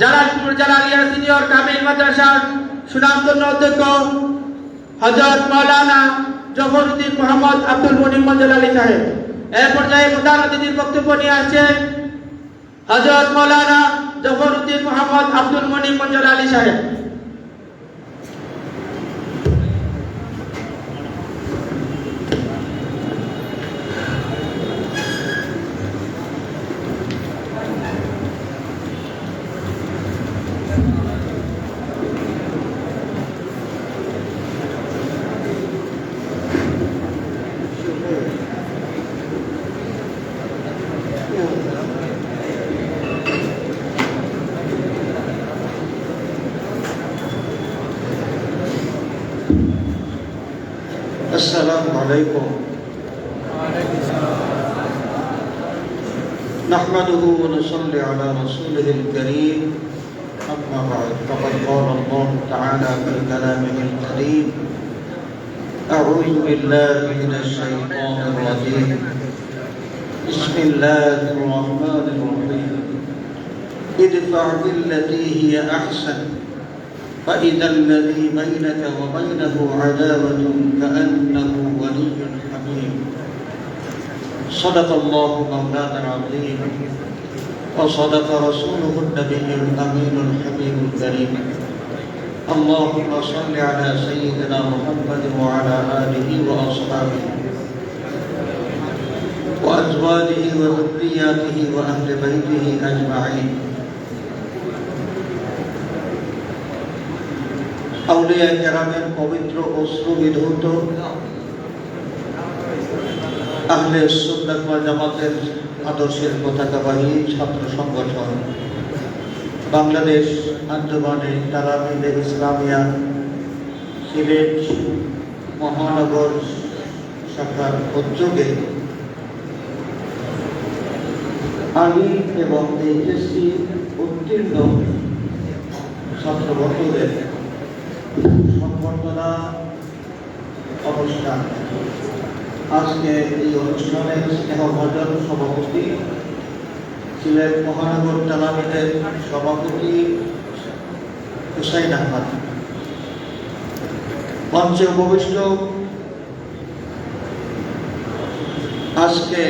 Jalalpur Jalalia senior Kamil মাদ্রাসার সুনামধন্য অধ্যক্ষ হজরত মৌলানা জফরউদ্দিন মোহাম্মদ আব্দুল মনিম মঞ্জুর আলী সাহেব। এ পর্যায়ে প্রধান অতিথির বক্তব্য নিয়ে আসছেন হজরত মৌলানা জফরউদ্দিন মোহাম্মদ আব্দুল মনিম মঞ্জুর আলী সাহেব। عليكم. نحمده ونصلي على رسوله الكريم. أما بعد فقد قال الله تعالى في كلامه الكريم أعوذ بالله من الشيطان الرجيم. بسم الله الرحمن الرحيم. ادفع بالتي هي أحسن. فإذا الذي بينك وبينه عداوة كأنه ولي حميم. صدق الله مولانا العظيم وصدق رسوله النبي الأمين الحبيب الكريم. اللهم صل على سيدنا محمد وعلى آله وأصحابه وأزواجه وذرياته وأهل بيته أجمعين. আউলিয়া কেরামের পবিত্র অস্ত্র বিধৌত আহলে সুন্নাত জামাতের আদর্শের পতাকাবাহী ছাত্র সংগঠন বাংলাদেশ আঞ্জমানে তারামিলে ইসলামিয়া সিলেট মহানগর শাখার উদ্যোগে আমি এবং এইচএসসি উত্তীর্ণ ছাত্রবর্গদের সংবর্ধনা অনুষ্ঠান আজকে এই অনুষ্ঠানের স্নেহভাজন সভাপতি ছিলেন মহানগর তালামিদের সভাপতি হুসাইন আহমদ। মঞ্চে উপবিষ্ট আজকে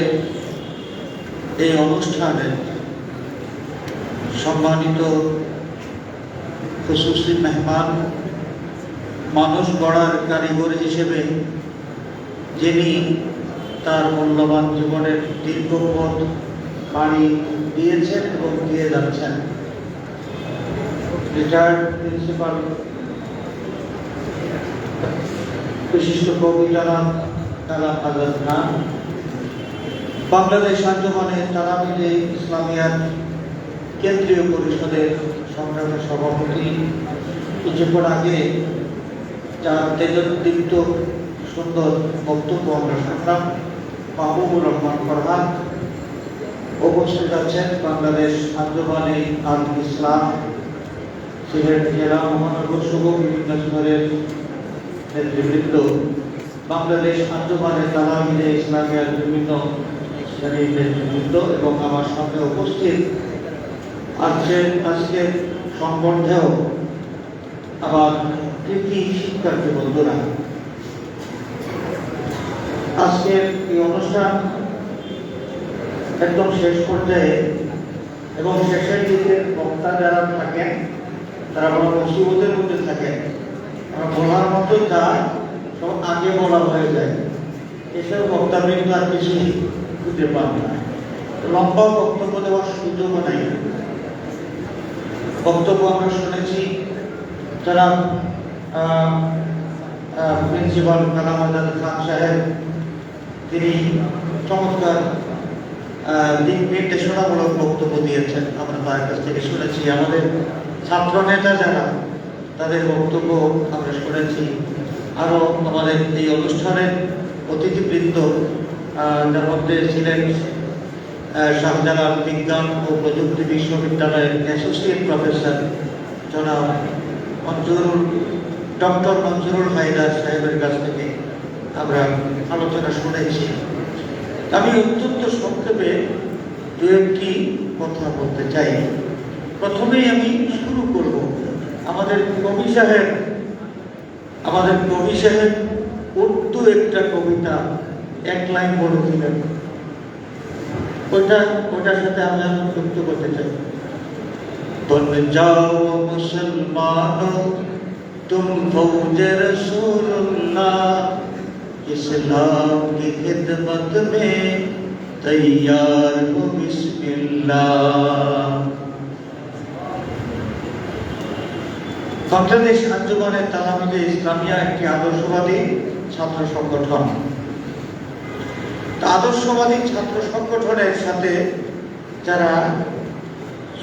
এই অনুষ্ঠানে সম্মানিত খুশুসি মেহমান মানুষ গড়ার কারিগর হিসেবে যিনি তার মূল্যবান জীবনের দীর্ঘ পথ বাড়ি দিয়েছেন এবং দিয়ে যাচ্ছেন। রিটায়ার্ড প্রিন্সিপাল বিশিষ্ট কবি যারা তারা আজাদ খান বাংলাদেশ আঞ্জমানে তারা মিলে ইসলামিয়ার কেন্দ্রীয় পরিষদের সংগ্রামের সভাপতি। কিছুক্ষণ আগে যার তেজদীপ্ত সুন্দর বক্তব্য আমরা শুনলাম। মাহবুবুর রহমান ফরহাদ উপস্থিত আছেন বাংলাদেশ আঞ্জমানে আল ইসলাম সিলেট জেলা মহানগর সহ বিভিন্ন স্তরের নেতৃবৃন্দ। বাংলাদেশ আঞ্জমানে তালামিনে ইসলামিয়ার বিভিন্ন শ্রেণির নেতৃবৃন্দ এবং আমার সামনে উপস্থিত আজকের আজকের সংবর্ধেও আমার কৃতি শিক্ষার্থী বন্ধুরা আজকের এই অনুষ্ঠান একদম শেষ পর্যায়ে এবং শেষের দিকে বক্তা যারা থাকেন, তারা বড় মুসিবতের মধ্যে থাকেন। আমার বলার মতো যা সব আগে বলা হয়ে যায়। এসব বক্তাবৃন্দ আর কিছুই খুঁজে পান না। লম্বা বক্তব্য দেওয়ার সুযোগও নাই। বক্তব্য আমরা শুনেছি, যারা প্রিন্সিপাল কালাম আজাদ খান সাহেব, তিনি চমৎকার দিক নির্দেশনামূলক বক্তব্য দিয়েছেন আমরা তার কাছ থেকে শুনেছি। আমাদের ছাত্র নেতা যারা, তাদের বক্তব্য আমরা শুনেছি। আরও আমাদের এই অনুষ্ঠানের অতিথিবৃন্দ যার মধ্যে ছিলেন শাহজালাল বিজ্ঞান ও প্রযুক্তি বিশ্ববিদ্যালয়ের অ্যাসোসিয়েট প্রফেসর জনাব মঞ্জুরুল ডক্টর মঞ্জুরুল হাইদার সাহেবের কাছ থেকে আমরা আলোচনা শুনেছি আমি অত্যন্ত সংক্ষেপে দু একটি কথা বলতে চাই। প্রথমেই আমি শুরু করব। আমাদের কবি সাহেব, আমাদের কবি সাহেব উর্দু একটা কবিতা এক লাইন বলেছিলেন ওটা ওটার সাথে আমি যুক্ত করতে চাই। বন যাও মুসলমান तुम फौज रसूलुल्लाह इस्लाम की खिदमत में तैयार हो बिस्मिल्लाह বাংলাদেশ আঞ্জুমানের তালামিদে ইসলামিয়া একটি আদর্শবাদী ছাত্র সংগঠন তা আদর্শবাদী ছাত্র সংগঠনের সাথে যারা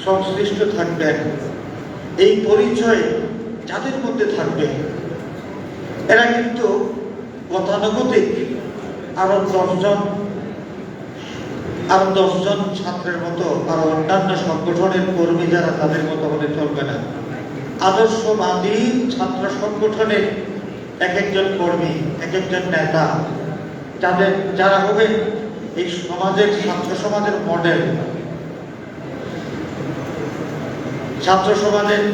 সংশ্লিষ্ট থাকবেন এই পরিচয় যাদের মধ্যে থাকবে, এরা কিন্তু গতানুগতিক। আরও দশজন আরও দশজন ছাত্রের মতো, আরও অন্যান্য সংগঠনের কর্মী যারা তাদের মতো হলে চলবে না। আদর্শবাদী ছাত্র সংগঠনের এক একজন কর্মী, এক একজন নেতা, যাদের যারা হবে এই সমাজের, ছাত্র সমাজের মডেল ছাত্র সমাজের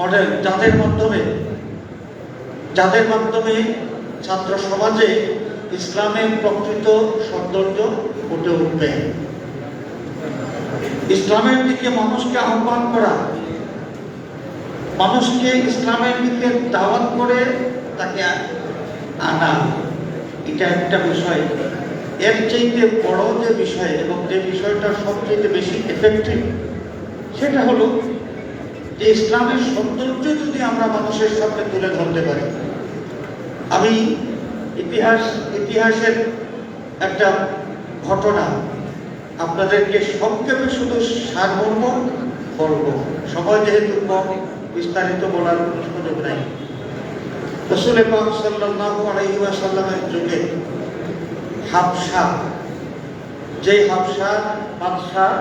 মডেল যাদের মাধ্যমে যাদের মাধ্যমে ছাত্র সমাজে ইসলামের প্রকৃত সৌন্দর্য ফুটে উঠবে। ইসলামের দিকে মানুষকে আহ্বান করা, মানুষকে ইসলামের দিকে দাওয়াত করে তাকে আনা, এটা একটা বিষয়। এর চাইতে বড় যে বিষয় এবং যে বিষয়টা সবচেয়ে বেশি এফেক্টিভ সেটা হলো যে ইসলামের সৌন্দর্য যদি আমরা মানুষের সামনে তুলে ধরতে পারি, আমি ইতিহাস, ইতিহাসের একটা ঘটনা আপনাদেরকে সংক্ষেপে শুধু সারমর্ম বলব। সময় যেহেতু কম, বিস্তারিত বলার কোনো সুযোগ নাই। রসুল পাক যুগে হাবশা যে হাবশা বাদশাহ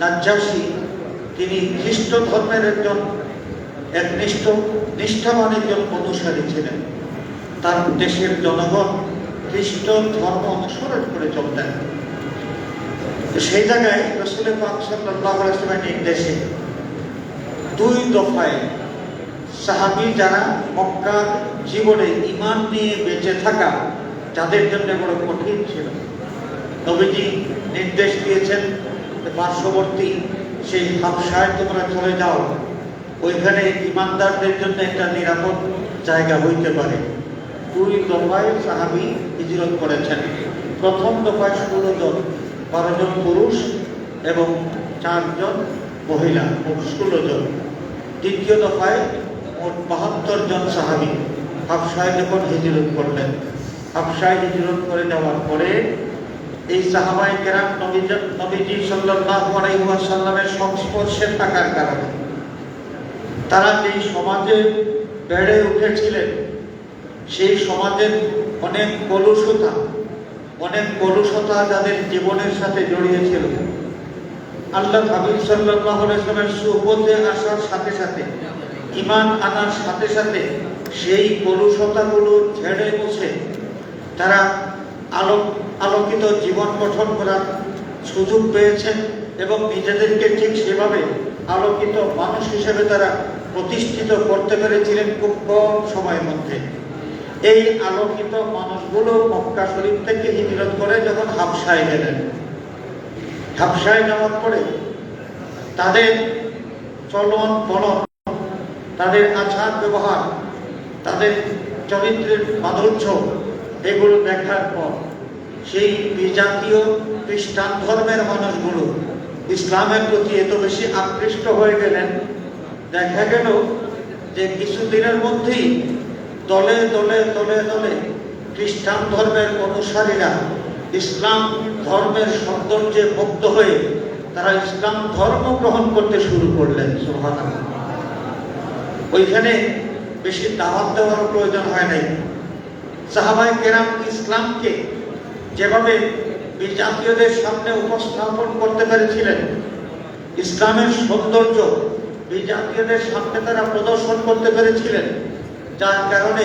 নাজ্জাসী তিনি খ্রিস্ট ধর্মের একজন এক নিষ্ঠ নিষ্ঠাবান একজন অনুসারী ছিলেন। তার দেশের জনগণ খ্রিস্ট ধর্ম অনুসরণ করে চলতেন সেই জায়গায় রসুল পাক নির্দেশে দুই দফায় সাহাবি যারা মক্কা জীবনে ইমান নিয়ে বেঁচে থাকা যাদের জন্য বড় কঠিন ছিল। নবীজি নির্দেশ দিয়েছেন পার্শ্ববর্তী সেই হাবসায় তোমরা চলে যাও। ওইখানে ইমানদারদের জন্য একটা নিরাপদ জায়গা হইতে পারে। দুই দফায় সাহাবি হিজরত করেছেন। প্রথম দফায় ষোলো জন, বারো জন পুরুষ এবং চারজন মহিলা ষোলো জন। দ্বিতীয় দফায় মোট বাহাত্তর জন সাহাবি হাফসায় যখন হিজরত করলেন। হাফসায় হিজরত করে যাওয়ার পরে এই সাহাবাই কেরাম নবীজ সাল্লাল্লাহু আলাইহি ওয়াসাল্লামের সংস্পর্শে থাকার কারণে তারা যেই সমাজে বেড়ে উঠেছিলেন, সেই সমাজের অনেক কলুষতা অনেক কলুষতা যাদের জীবনের সাথে জড়িয়েছিল। আল্লাহ হাবিব সাল্লাল্লাহু আলাইহি ওয়াসাল্লামের সুহবতে আসার সাথে সাথে ইমান আনার সাথে সাথে সেই কলুষতাগুলো ঝেড়ে মুছে তারা আলোক আলোকিত জীবন গঠন করার সুযোগ পেয়েছেন এবং নিজেদেরকে ঠিক সেভাবে আলোকিত মানুষ হিসেবে তারা প্রতিষ্ঠিত করতে পেরেছিলেন খুব কম সময়ের মধ্যে। এই আলোকিত মানুষগুলো মক্কা শরীফ থেকে হিজরত করে যখন হাবসায় গেলেন। হাবসায় যাওয়ার পরে তাদের চলন বলন, তাদের আচার ব্যবহার, তাদের চরিত্রের মাধুর্য, এগুলো দেখার পর সেই বিজাতীয় খ্রিস্টান ধর্মের মানুষগুলো ইসলামের প্রতি এত বেশি আকৃষ্ট হয়ে গেলেন, দেখা গেল যে কিছুদিনের মধ্যেই দলে দলে দলে দলে খ্রিস্টান ধর্মের অনুসারীরা ইসলাম ধর্মের সৌন্দর্যে মুক্ত হয়ে তারা ইসলাম ধর্ম গ্রহণ করতে শুরু করলেন, সুবহানাল্লাহ। ওইখানে বেশি দাওয়াত দেওয়ার প্রয়োজন হয় নাই। সাহাবাই কেরাম ইসলামকে যেভাবে বিজাতীয়দের সামনে উপস্থাপন করতে পেরেছিলেন, ইসলামের সৌন্দর্য বিজাতীয়দের সামনে তারা প্রদর্শন করতে পেরেছিলেন, যার কারণে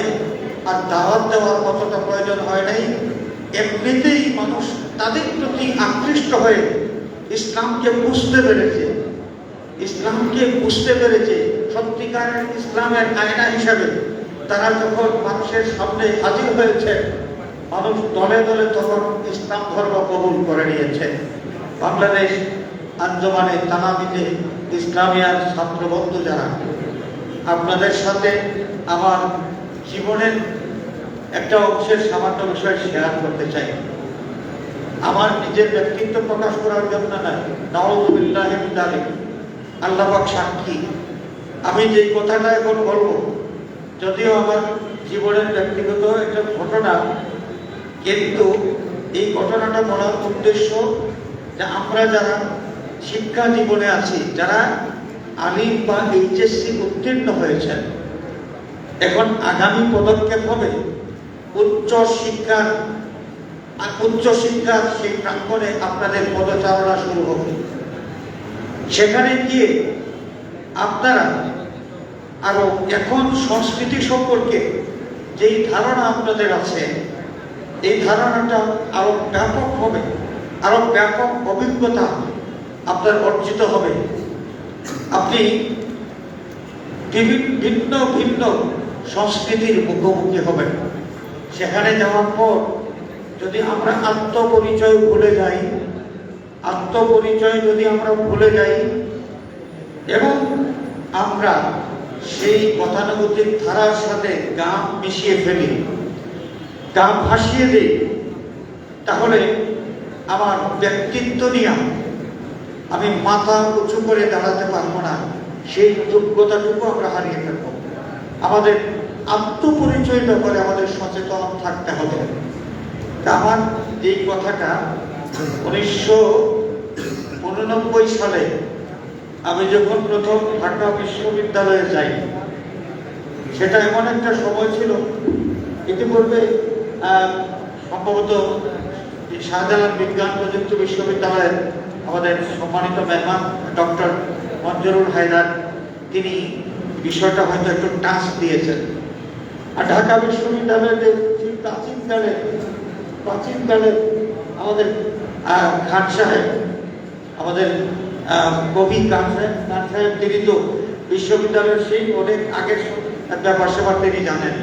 আর দাওয়াত দেওয়ার কতটা প্রয়োজন হয় নাই। এমনিতেই মানুষ তাদের প্রতি আকৃষ্ট হয়ে ইসলামকে বুঝতে পেরেছে। ইসলামকে বুঝতে পেরেছে সত্যিকারের ইসলামের আয়না হিসাবে। তারা যখন মানুষের সামনে হাজির হয়েছে মানুষ দলে দলে তখন ইসলাম ধর্ম কবুল করে নিয়েছে। বাংলাদেশ আঞ্জমানে তানাবিতে ইসলামিয়ার ছাত্রবন্ধু যারা, আপনাদের সাথে আমার জীবনের একটা অংশের সামান্য বিষয় শেয়ার করতে চাই। আমার নিজের ব্যক্তিত্ব প্রকাশ করার জন্য নয় নওয়াজুবিল্লাহ আল্লাহবাক সাক্ষী। আমি যেই কথাটা এখন বলব, যদিও আমার জীবনের ব্যক্তিগত একটা ঘটনা কিন্তু এই ঘটনাটা বলার উদ্দেশ্য যে আমরা যারা শিক্ষা জীবনে আছি, যারা আলিম বা এইচএসসি উত্তীর্ণ হয়েছেন, এখন আগামী পদক্ষেপ হবে উচ্চ শিক্ষার উচ্চ শিক্ষার সেই প্রাঙ্গণে আপনাদের পদচারণা শুরু হবে। সেখানে গিয়ে আপনারা আরও এখন সংস্কৃতি সম্পর্কে যেই ধারণা আপনাদের আছে এই ধারণাটা আরও ব্যাপক হবে, আরও ব্যাপক অভিজ্ঞতা আপনার অর্জিত হবে। আপনি ভিন্ন ভিন্ন সংস্কৃতির মুখোমুখি হবেন। সেখানে যাওয়ার পর যদি আমরা আত্মপরিচয় ভুলে যাই, আত্মপরিচয় যদি আমরা ভুলে যাই, এবং আমরা সেই গতানুগতিক ধারার সাথে গান মিশিয়ে ফেলি গান ভাসিয়ে দিই তাহলে আমার ব্যক্তিত্ব নিয়ে আমি মাথা উঁচু করে দাঁড়াতে পারব না। সেই যোগ্যতাটুকু আমরা হারিয়ে ফেলব। আমাদের আত্মপরিচয় ব্যাপারে আমাদের সচেতন থাকতে হবে। আমার এই কথাটা উনিশশো উননব্বই সালে আমি যখন প্রথম ঢাকা বিশ্ববিদ্যালয়ে যাই, সেটা এমন একটা সময় ছিল, ইতিপূর্বে সম্ভবত শাহজাহান বিজ্ঞান প্রযুক্তি বিশ্ববিদ্যালয়ের আমাদের সম্মানিত মেহমান, ডক্টর মঞ্জুরুল হায়দার। তিনি বিষয়টা হয়তো একটু টাচ দিয়েছেন। আর ঢাকা বিশ্ববিদ্যালয়ের প্রাচীনকালে প্রাচীনকালে আমাদের খান সাহেব, আমাদের কবি খান সাহেব খান সাহেব তিনি তো বিশ্ববিদ্যালয়ের সেই অনেক আগের ব্যাপার স্যাপার তিনি জানেন।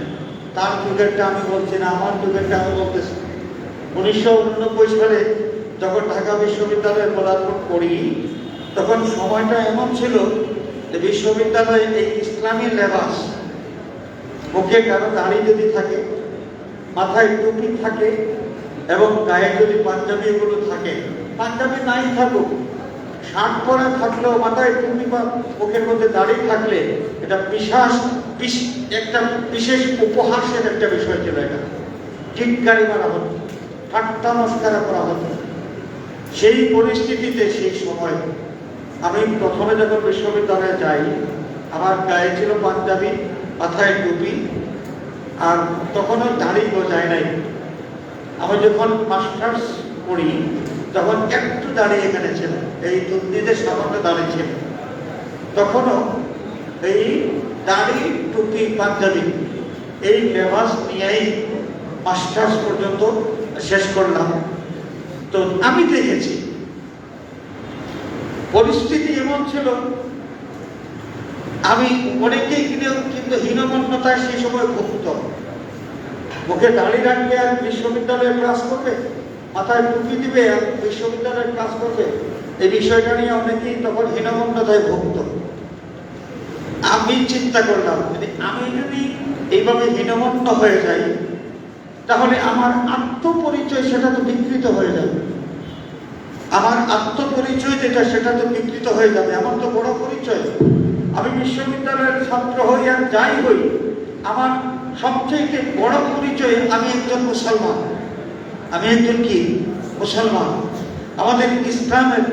তার যুগেরটা আমি বলছি না, আমার যুগেরটা আমি বলতেছি। উনিশশো উননব্বই সালে যখন ঢাকা বিশ্ববিদ্যালয়ে পদার্পণ করি, তখন সময়টা এমন ছিল যে বিশ্ববিদ্যালয়ে এই ইসলামী লেবাস মুখে কারও দাড়ি যদি থাকে, মাথায় টুপি থাকে এবং গায়ে যদি পাঞ্জাবি এগুলো থাকে, পাঞ্জাবি নাই থাকুক, শার্ট পরা থাকলেও মাথায় টুপি বা মুখের মধ্যে দাড়ি থাকলে এটা বিশাস বিশ- একটা বিশেষ উপহাসের একটা বিষয় ছিল এটা। চিৎকারি মারা হতো, ঠাট্টা মস্কারা করা হতো। সেই পরিস্থিতিতে, সেই সময় আমি প্রথমে যখন বিশ্ববিদ্যালয়ে যাই, আমার গায়ে ছিল পাঞ্জাবি, মাথায় টুপি, আর তখনও দাড়ি গজায় নাই। আমি যখন মাস্টার্স পড়ি, তখন একটু দাঁড়িয়ে এখানে ছিল, এই দুর্নীতির সামান্য দাঁড়িয়ে ছিল। তখনও এই দাড়ি টুপি পাঞ্জাবি। এই লেবাস নিয়েই মাস্টার্স পর্যন্ত শেষ করলাম। তো আমি দেখেছি, পরিস্থিতি এমন ছিল, আমি অনেকেই কিন্তু হীনমন্যতায় সেই সময় ভুক্ত। মুখে দাড়ি রাখবে আর বিশ্ববিদ্যালয়ে ক্লাস করবে, মাথায় টুপি দিবে আর বিশ্ববিদ্যালয়ে ক্লাস করবে, এই বিষয়টা নিয়ে অনেকেই তখন হীনমন্যতায় ভুক্ত। আমি চিন্তা করলাম, যদি আমি যদি এইভাবে হীনমন্য হয়ে যাই, তাহলে আমার আত্মপরিচয় সেটা তো বিকৃত হয়ে যাবে। আমার আত্মপরিচয় যেটা, সেটা তো বিকৃত হয়ে যাবে। আমার তো বড় পরিচয়। আমি বিশ্ববিদ্যালয়ের ছাত্র হই আর যাই হই, আমার সবচেয়ে বড় পরিচয় আমি একজন মুসলমান। আমি একজন কি? মুসলমান। আমাদের ইসলামের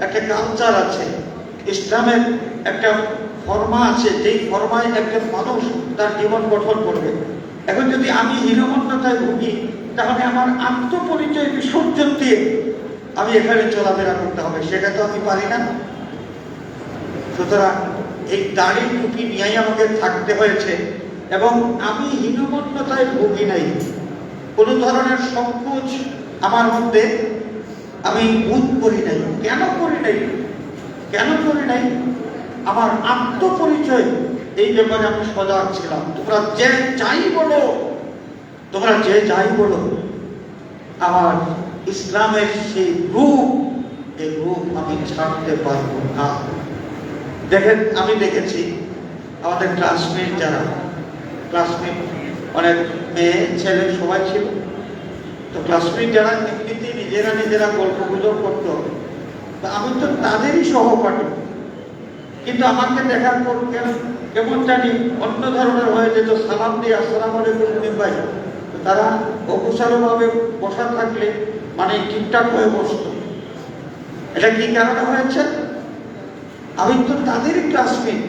একটা কালচার আছে। ইসলামের একটা ফর্মা আছে, যেই ফর্মায় একজন মানুষ তার জীবন গঠন করবে। এখন যদি আমি হীনমন্যতায় ভুগি, তাহলে আমার আত্মপরিচয় বিসর্জন দিয়ে আমি এখানে চলাফেরা করতে হবে, সেটা তো আমি পারি না। সুতরাং এই দাড়ি টুপি নিয়েই আমাকে থাকতে হয়েছে, এবং আমি হীনমন্যতায় ভুগি নাই। কোনো ধরনের সংকোচ আমার মধ্যে আমি বোধ করি নাই। কেন করি নাই? কেন করি নাই? আমার আত্মপরিচয়, এই ব্যাপারে আমি সজাগ ছিলাম। তোমরা যে যাই বলো, তোমরা যে যাই বলো, আমার ইসলামের সেই রূপ, এই রূপ আমি ছাড়তে পারব না। দেখেন, আমি দেখেছি, আমাদের ক্লাসমেট যারা ক্লাসমেট অনেক মেয়ে, ছেলে সবাই ছিল। তো ক্লাসমেট যারা এমনিতেই নিজেরা নিজেরা গল্প গুজব করতো আমি তো তাদেরই সহপাঠী। কিন্তু আমাকে দেখার পর কেমন জানি অন্য ধরনের হয়ে যেত। সালাম দিয়ে আসসালাম আলাইকুম ভাই। তারা অকুশালভাবে বসা থাকলে মানে ঠিকঠাক হয়ে বসতো। এটা কি কারণে হয়েছে? আমি তো তাদেরই ক্লাসমেট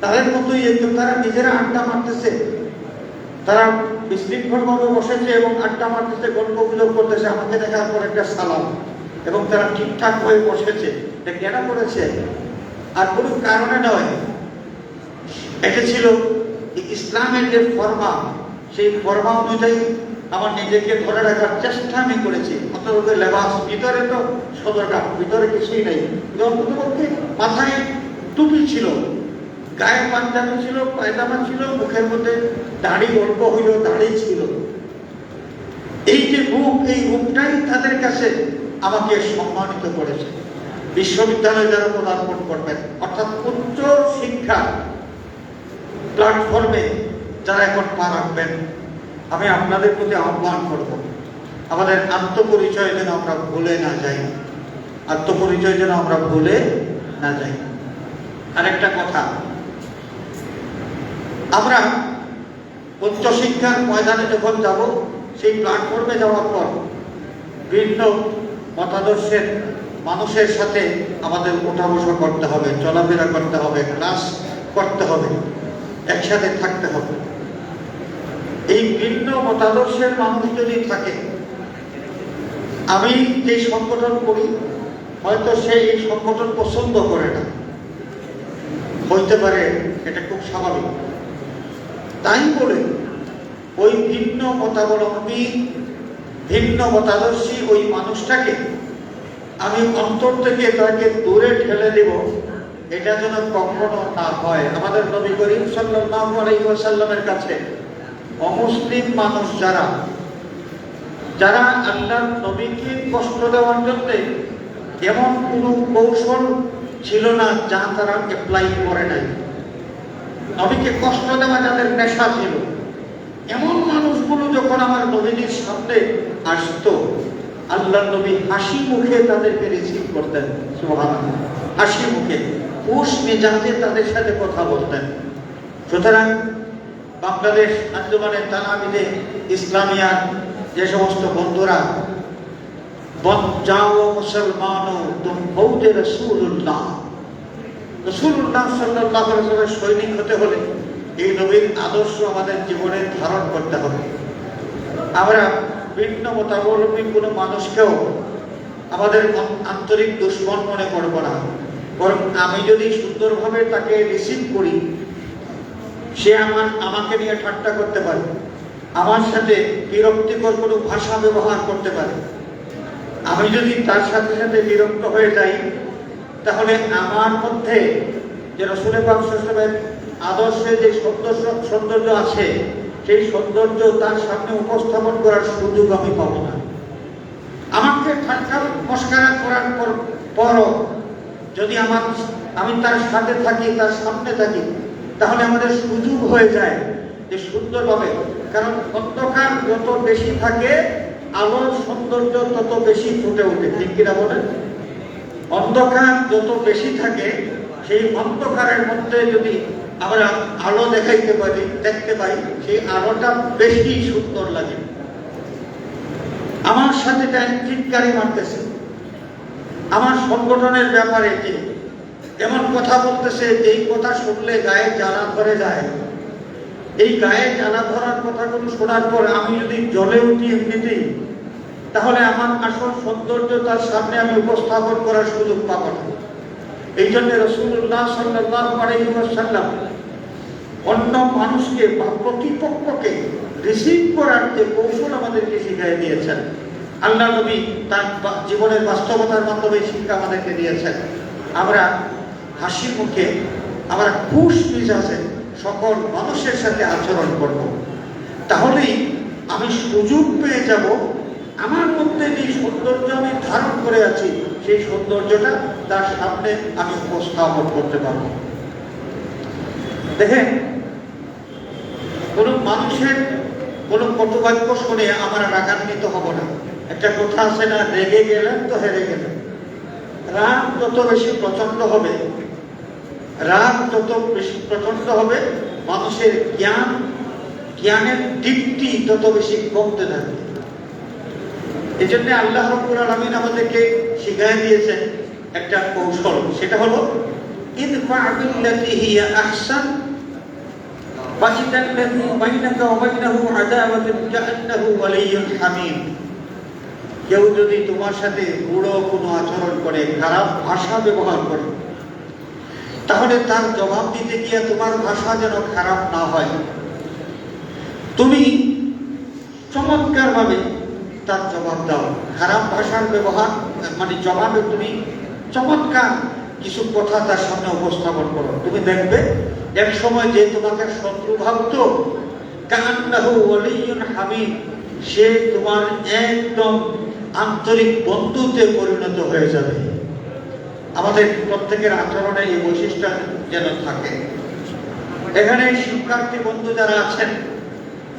তাদের মতোই একদম তারা নিজেরা আড্ডা মারতেছে। তারা বিশৃঙ্খলভাবে বসেছে এবং আড্ডা মারতেছে গল্প গুজব করতেছে। আমাকে দেখার পর একটা সালাম। এবং তারা ঠিকঠাক হয়ে বসেছে। এটা কেন করেছে? আর কোনো কারণে নয়। এটা ছিল ইসলামের যে ফরমা, সেই ফরমা অনুযায়ী আমার নিজেকে ধরে রাখার চেষ্টা আমি করেছি। অন্তত লেবাস ভিতরে তো সদরকার ভিতরে কিছুই নেই। অন্ততপক্ষে মাথায় টুপি ছিল, গায়ে পাঞ্জাবি ছিল, পায়জামা ছিল, মুখের মধ্যে দাড়ি অল্প হইল, দাড়ি ছিল। এই যে রূপ, এই রূপটাই তাদের কাছে আমাকে সম্মানিত করেছে। বিশ্ববিদ্যালয়ে যারা পদার্পণ করবেন, অর্থাৎ উচ্চ শিক্ষা প্ল্যাটফর্মে যারা এখন পা রাখবেন, আমি আপনাদের প্রতি আহ্বান করব। আমাদের আত্মপরিচয় যেন আমরা ভুলে না যাই। আত্মপরিচয় যেন আমরা ভুলে না যাই। আরেকটা কথা, আমরা উচ্চশিক্ষার ময়দানে যখন যাব, সেই প্ল্যাটফর্মে যাওয়ার পর ভিন্ন মতাদর্শের মানুষের সাথে আমাদের ওঠা বসা করতে হবে, চলাফেরা করতে হবে ক্লাস করতে হবে, একসাথে থাকতে হবে। এই ভিন্ন মতাদর্শের মানুষ যদি থাকে, আমি যে সংগঠন করি, হয়তো সে এই সংগঠন পছন্দ করে না। হইতে পারে এটা খুব স্বাভাবিক। তাই বলে ওই ভিন্ন মতাবলম্বী, ভিন্ন মতাদর্শী ওই মানুষটাকে আমি অন্তর থেকে তাকে দূরে ঠেলে দেব, এটা যেন কখনো না হয়। আমাদের নবী করিম সাল্লাল্লাহু আলাইহি ওয়াসাল্লামের কাছে অমুসলিম মানুষ যারা যারা আল্লাহর নবীকে কষ্ট দেওয়ার জন্য এমন কোনো কৌশল ছিল না যা তারা অ্যাপ্লাই করে নাই। নবীকে কষ্ট দেওয়া যাদের নেশা ছিল, এমন মানুষগুলো যখন আমার নবীর সামনে আসতো আল্লাহ নবী হাসি মুখে তাদেরকে রিসিভ করতেন, সুবহানাল্লাহ। হাসি মুখে উস মেজাজে তাদের সাথে কথা বলতেন। সুতরাং বাংলাদেশ আঞ্জুমানের তালামিদে ইসলামিয়ার যে সমস্ত বন্ধুরা, বন যাও মুসলমানো তুম ফৌজে রসুল্লাহ রসুল্লাহ সাল্লাহ সৈনিক হতে হলে এই নবীর আদর্শ আমাদের জীবনে ধারণ করতে হবে। আমরা ভিন্ন মতাবলম্বী কোনো মানুষকেও আমাদের আন্তরিক দুশ্মন মনে করব না। বরং আমি যদি সুন্দরভাবে তাকে রিসিভ করি, সে আমার, আমাকে নিয়ে ঠাট্টা করতে পারে, আমার সাথে বিরক্তিকর কোনো ভাষা ব্যবহার করতে পারে। আমি যদি তার সাথে সাথে বিরক্ত হয়ে যাই, তাহলে আমার মধ্যে যে রসুলের বাংশের আদর্শে যে সৌন্দর্য সৌন্দর্য আছে সেই সৌন্দর্য তার সামনে উপস্থাপন করার সুযোগ আমি পাবো না। আমাকে ঠাট্টা মস্কারা করার পর, পরও যদি আমার, আমি তার সাথে থাকি, তার সামনে থাকি, তাহলে আমাদের সুযোগ হয়ে যায় যে সুন্দরভাবে কারণ অন্ধকার যত বেশি থাকে, আলোর সৌন্দর্য তত বেশি ফুটে ওঠে। ঠিক কিনা বলেন? অন্ধকার যত বেশি থাকে সেই অন্ধকারের মধ্যে যদি আমরা আলো দেখাইতে পারি, দেখতে পাই সেই আলোটা বেশি সুন্দর লাগে। আমার সাথে চিৎকারি মারতেছে। আমার সংগঠনের ব্যাপারে যে এমন কথা বলতেছে যেই কথা শুনলে গায়ে জ্বালা ধরে যায়। এই গায়ে জ্বালা ধরার কথাগুলো শোনার পর আমি যদি জলে উঠি এমনিতেই, তাহলে আমার আসল সৌন্দর্য তার সামনে আমি উপস্থাপন করার সুযোগ পাবো না। এই জন্য রসুল্লাহ সাল্লাহ আলহিমাসাল্লাম অন্য মানুষকে বা প্রতিপক্ষকে রিসিভ করার যে কৌশল আমাদেরকে শিখিয়ে দিয়েছেন। আল্লাহ নবী তার জীবনের বাস্তবতার মাধ্যমে শিক্ষা আমাদেরকে দিয়েছেন। আমরা হাসি মুখে, আমরা খুশ মিজাজে সকল মানুষের সাথে আচরণ করব। তাহলেই আমি সুযোগ পেয়ে যাব। আমার মধ্যে যে সৌন্দর্য আমি ধারণ করে আছি সেই সৌন্দর্যটা তার সামনে আমি উপস্থাপন করতে পারব। দেখেন, কোনো মানুষের কোনো কটুবাক্য শুনে আমার রাগান্বিত হব না। একটা কথা আছে না, রেগে গেলেন তো হেরে গেলেন। রাগ যত বেশি প্রচণ্ড হবে, রাগ যত বেশি প্রচণ্ড হবে, মানুষের জ্ঞান, জ্ঞানের দিকটি তত বেশি কমতে থাকবে। এই জন্য আল্লাহ রব্বুল আলমিন আমাদেরকে শিখাই দিয়েছেন একটা কৌশল সেটা হলো ইদফা বিল্লাতি হিয়া আহসান فإذا الذي بينك وبينه عداوة كأنه ولي حميم কেউ যদি তোমার সাথে রূঢ় কোনো আচরণ করে খারাপ ভাষা ব্যবহার করে তাহলে তার জবাব দিতে গিয়ে তোমার ভাষা যেন খারাপ না হয় তুমি চমৎকার ভাবে তার জবাব দাও। খারাপ ভাষার ব্যবহার মানে জবাবে তুমি চমৎকার কিছু কথা তার সামনে উপস্থাপন করো। তুমি দেখবে, এক সময় যে তোমাকে শত্রু ভাবতো হামিদ, সে তোমার একদম আন্তরিক বন্ধুতে পরিণত হয়ে যাবে। আমাদের প্রত্যেকের আচরণে এই বৈশিষ্ট্য যেন থাকে। এখানে শিক্ষার্থী বন্ধু যারা আছেন,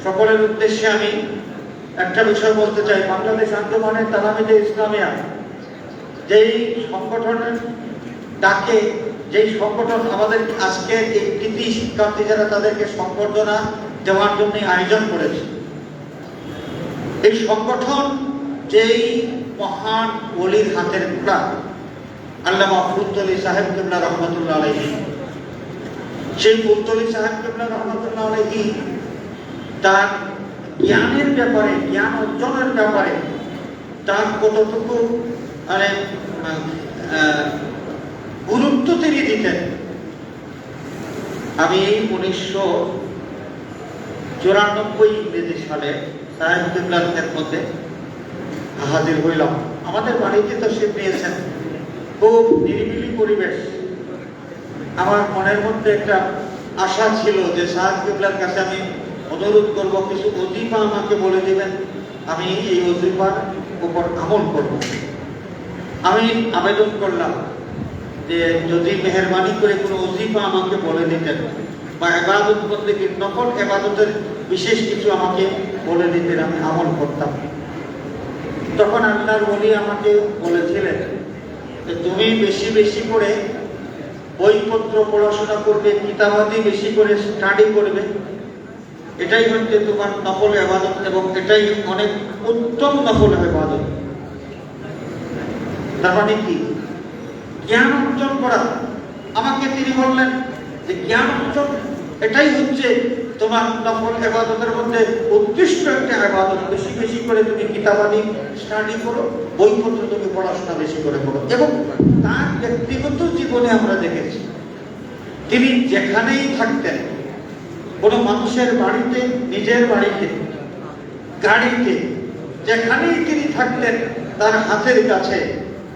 সকলের উদ্দেশ্যে আমি একটা বিষয় বলতে চাই, বাংলাদেশ আন্দোলনের তালামিদে ইসলামিয়া, যেই সংগঠনের ডাকে, যেই সংগঠন আমাদের আজকে এই কৃতি শিক্ষার্থী যারা তাদেরকে সংবর্ধনা দেওয়ার জন্য আয়োজন করেছে। এই সংগঠন যেই মহান অলির হাতের গুড়া আল্লাহ ফুলতলি সাহেব কিবলা রহমতুল্লাহ আলহী সেই ফুলতলি সাহেব কিবলা রহমতুল্লাহ আলহী তার জ্ঞানের ব্যাপারে, জ্ঞান অর্জনের ব্যাপারে তার কতটুকু মানে গুরুত্ব তিনি দিতেন। আমি এই উনিশশো চুরানব্বই ইংরেজি সালে সাহেবুল্লাহের মধ্যে হাজির হইলাম। আমাদের বাড়িতে তো সে পেয়েছেন। খুব নিরিবিলি পরিবেশ। আমার মনের মধ্যে একটা আশা ছিল যে সাহেবুল্লার কাছে আমি অনুরোধ করব কিছু অজিফা আমাকে বলে দেবেন, আমি এই অজিফার উপর আমল করব। আমি আবেদন করলাম যে যদি মেহরবানি করে কোনো অজিফা আমাকে বলে দিতেন, বা এবাদত করতে নকল এবাদতের বিশেষ কিছু আমাকে বলে দিতেন, আমি আমল করতাম। তখন আল্লাহর বলি আমাকে বলেছিলেন যে, তুমি বেশি বেশি করে বইপত্র পড়াশোনা করবে, কিতাবাদি বেশি করে স্টাডি করবে এটাই হচ্ছে তোমার নকল এবাদত এবং এটাই অনেক উত্তম নকল এবাদত তার মানে কি? জ্ঞান অর্জন করা। আমাকে তিনি বললেন যে জ্ঞান অর্জন, এটাই হচ্ছে তোমার নফল এবাদতের মধ্যে উৎকৃষ্ট একটা এবাদত বেশি বেশি করে তুমি কিতাবাদি স্টাডি করো বইপত্র তুমি পড়াশোনা বেশি করে করো। এবং তার ব্যক্তিগত জীবনে আমরা দেখেছি, তিনি যেখানেই থাকতেন কোনো মানুষের বাড়িতে, নিজের বাড়িতে, গাড়িতে, যেখানেই তিনি থাকতেন তার হাতের কাছে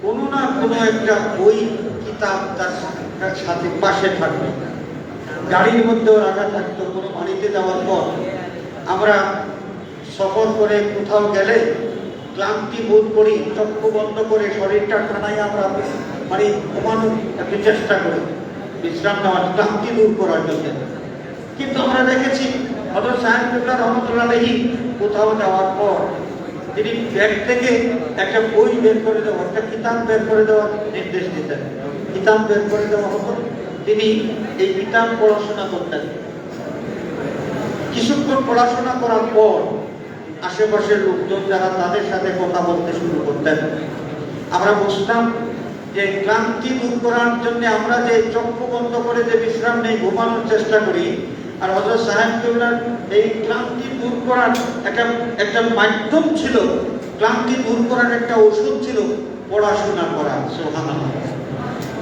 কোনো না কোনো একটা বই, কিতাব তার সাথে পাশে থাকবে। গাড়ির মধ্যেও রাখা থাকতো কোনো বাড়িতে যাওয়ার পর। আমরা সফর করে কোথাও গেলে ক্লান্তি বোধ করি, চক্ষু বন্ধ করে শরীরটা টানাই আমরা মানে ঘুমানোর একটু চেষ্টা করি। বিশ্রাম নেওয়ার ক্লান্তি দূর করার জন্য। কিন্তু আমরা দেখেছি হজরত সাহেবুল্লাহ রহমতুল্লাহ কোথাও যাওয়ার পর তিনি ব্যাগ থেকে একটা বই বের করে দেওয়া, একটা কিতাব বের করে দেওয়ার নির্দেশ দিতেন। কিতাব বের করে দেওয়া হতো। তিনি এই কিতাব পড়াশোনা করতেন। কিছুক্ষণ পড়াশোনা করার পর আশেপাশের লোকজন যারা তাদের সাথে কথা বলতে শুরু করতেন। আমরা বুঝতাম যে ক্লান্তি দূর করার জন্য আমরা যে চক্ষু বন্ধ করে যে বিশ্রাম নেই, ঘুমানোর চেষ্টা করি আর হজরত সাহেবুল্লাহ এই ক্লান্তি দূর করার একটা একটা মাধ্যম ছিল, ক্লান্তি দূর করার একটা ওষুধ ছিল পড়াশোনা করা সোহানা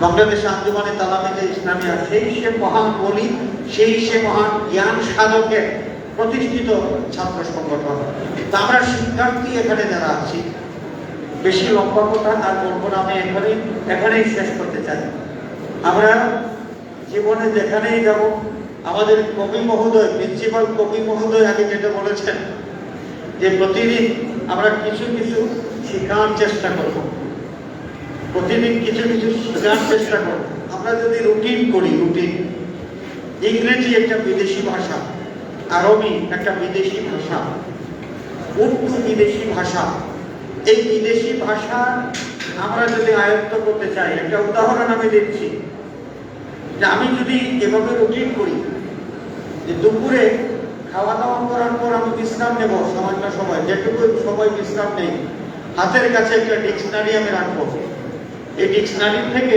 বাংলাদেশ আঞ্জুমানে তালামিতে ইসলামিয়া, সেই সে মহান বলি, সেই সে মহান জ্ঞান সাধকের প্রতিষ্ঠিত ছাত্র সংগঠন। তা আমরা শিক্ষার্থী এখানে যারা আছি, বেশি লম্বা কথা আর বলব না, আমি এখানেই এখানেই শেষ করতে চাই। আমরা জীবনে যেখানেই যাব আমাদের কবি মহোদয় প্রিন্সিপাল কবি মহোদয় আগে যেটা বলেছেন যে প্রতিদিন আমরা কিছু কিছু শেখার চেষ্টা করব। প্রতিদিন কিছু কিছু শেখার চেষ্টা করব। আমরা যদি রুটিন করি রুটিন ইংরেজি একটা বিদেশি ভাষা, আরবি একটা বিদেশি ভাষা, উর্দু বিদেশি ভাষা, এই বিদেশি ভাষা আমরা যদি আয়ত্ত করতে চাই, একটা উদাহরণ আমি দিচ্ছি। যে আমি যদি এভাবে রুটিন করি, যে দুপুরে খাওয়া দাওয়া করার পর আমি বিশ্রাম নেব সামান্য সময়, যেটুকু সময় বিশ্রাম নেই, হাতের কাছে একটা ডিকশনারি আমি রাখব। এই ডিকশনারি থেকে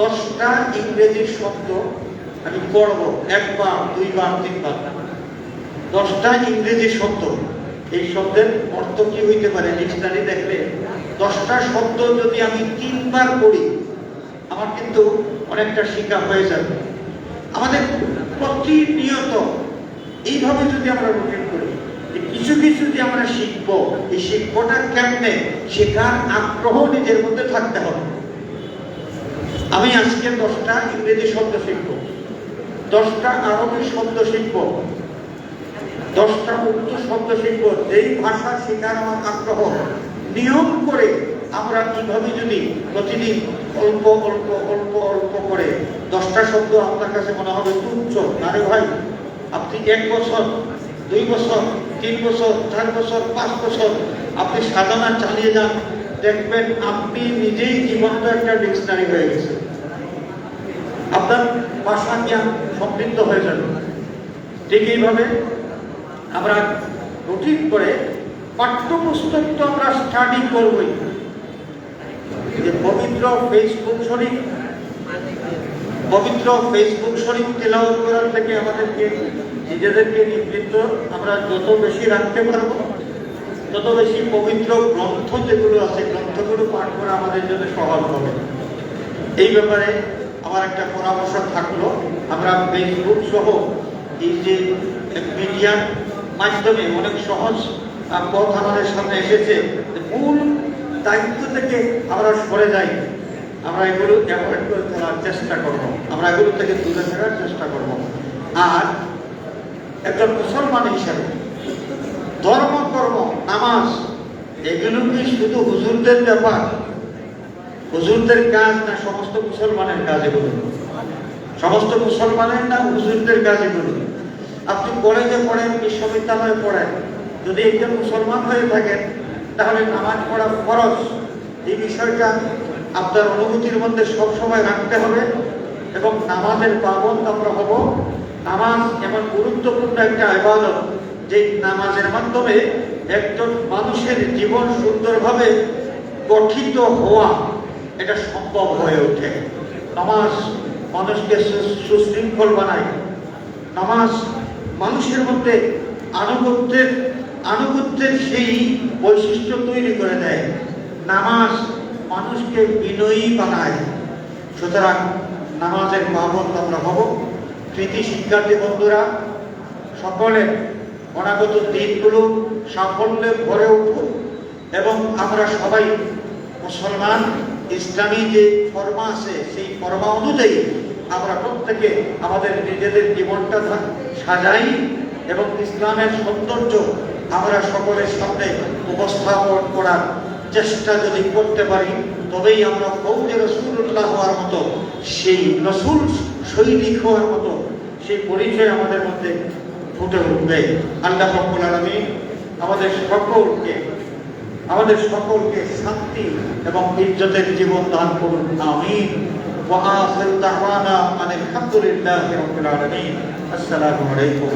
দশটা ইংরেজি শব্দ আমি পড়ব একবার দুইবার তিনবার দশটা ইংরেজি শব্দ, এই শব্দের অর্থ কি হইতে পারে? ডিকশনারি দেখলে দশটা শব্দ যদি আমি তিনবার পড়ি আমার কিন্তু অনেকটা শিক্ষা হয়ে যাবে। আমাদের প্রতিনিয়ত এইভাবে যদি আমরা রুটিন করি, যে কিছু কিছু যে আমরা শিখব, এই শিখবটা কেমনে? শেখার আগ্রহ নিজের মধ্যে থাকতে হবে। আমি আজকে দশটা ইংরেজি শব্দ শিখব। দশটা আরবি শব্দ শিখব। দশটা উর্দু শব্দ শিখব। যেই ভাষা শেখার আমার আগ্রহ, নিয়ম করে আমরা কীভাবে যদি প্রতিদিন অল্প অল্প অল্প অল্প করে দশটা শব্দ আপনার কাছে মনে হবে, তুচ্ছ আরে ভাই? আপনি এক বছর, দুই বছর, তিন বছর, চার বছর, পাঁচ বছর আপনি সাধনা চালিয়ে যান, দেখবেন আপনি নিজেই জীবনটা একটা ডিকশনারি হয়ে গেছে। আপনার ভাষা জ্ঞান সমৃদ্ধ হয়ে যাবে। ঠিক এইভাবে আমরা রুটিন করে পাঠ্যপুস্তক তো আমরা স্টাডি করবই। যে পবিত্র ফেসবুক শরীফ, পবিত্র ফেসবুক শরীফ তেলাওয়াত করার থেকে আমাদেরকে, নিজেদেরকে নিবৃত্ত আমরা যত বেশি রাখতে পারব, তত বেশি পবিত্র গ্রন্থ যেগুলো আছে, গ্রন্থগুলো পাঠ করা আমাদের জন্য সহজ হবে। এই ব্যাপারে আমার একটা পরামর্শ থাকল, আমরা ফেসবুক সহ এই যে মিডিয়ার মাধ্যমে অনেক সহজ পথ আমাদের সামনে এসেছে। মূল দায়িত্ব থেকে আমরা সরে যাই। আমরা এগুলো অ্যাভয়েড করে চলার চেষ্টা করব। আমরা এগুলো থেকে দূরে থাকার চেষ্টা করব। আর একজন মুসলমান হিসাবে ধর্ম, কর্ম, নামাজ, এগুলো কি শুধু হুজুরদের ব্যাপার? হুজুরদের কাজ না সমস্ত মুসলমানের কাজ এগুলো সমস্ত মুসলমানের না হুজুরদের কাজ এগুলো আপনি কলেজে পড়েন, বিশ্ববিদ্যালয়ে পড়েন, যদি একজন মুসলমান হয়ে থাকেন তাহলে নামাজ পড়া ফরজ। এই বিষয়টা আপনার অনুভূতির মধ্যে সবসময় রাখতে হবে এবং নামাজের পাবন্দ আমরা হব। নামাজ এমন গুরুত্বপূর্ণ একটা ইবাদত যে নামাজের মাধ্যমে একজন মানুষের জীবন সুন্দরভাবে গঠিত হওয়া এটা সম্ভব হয়ে ওঠে। নামাজ মানুষকে সুশৃঙ্খল বানায়। নামাজ মানুষের মধ্যে আনুগত্যের আনুগত্যের সেই বৈশিষ্ট্য তৈরি করে দেয়। নামাজ মানুষকে বিনয়ী বানায়। সুতরাং নামাজের পাবন্দ আমরা হব। কৃতি শিক্ষার্থী বন্ধুরা, সকলের অনাগত দিনগুলো সাফল্যে ভরে উঠুক এবং আমরা সবাই মুসলমান, ইসলামী যে ফর্মা আছে, সেই ফর্মা অনুযায়ী আমরা প্রত্যেকে আমাদের নিজেদের জীবনটা সাজাই এবং ইসলামের সৌন্দর্য আমরা সকলের সামনে উপস্থাপন করার চেষ্টা যদি করতে পারি তবেই আমরা ফৌজে রসুল্লাহ হওয়ার মতো সেই রসুল সৈনিক হওয়ার মতো সেই পরিচয় আমাদের মধ্যে ফুটে উঠবে আল্লাহ রব্বুল আলামিন আমাদের সকলকে আমাদের সকলকে শান্তি এবং ইজ্জতের জীবন দান করুন আমিন وآخر دعوانا أن الحمد لله رب العالمين السلام عليكم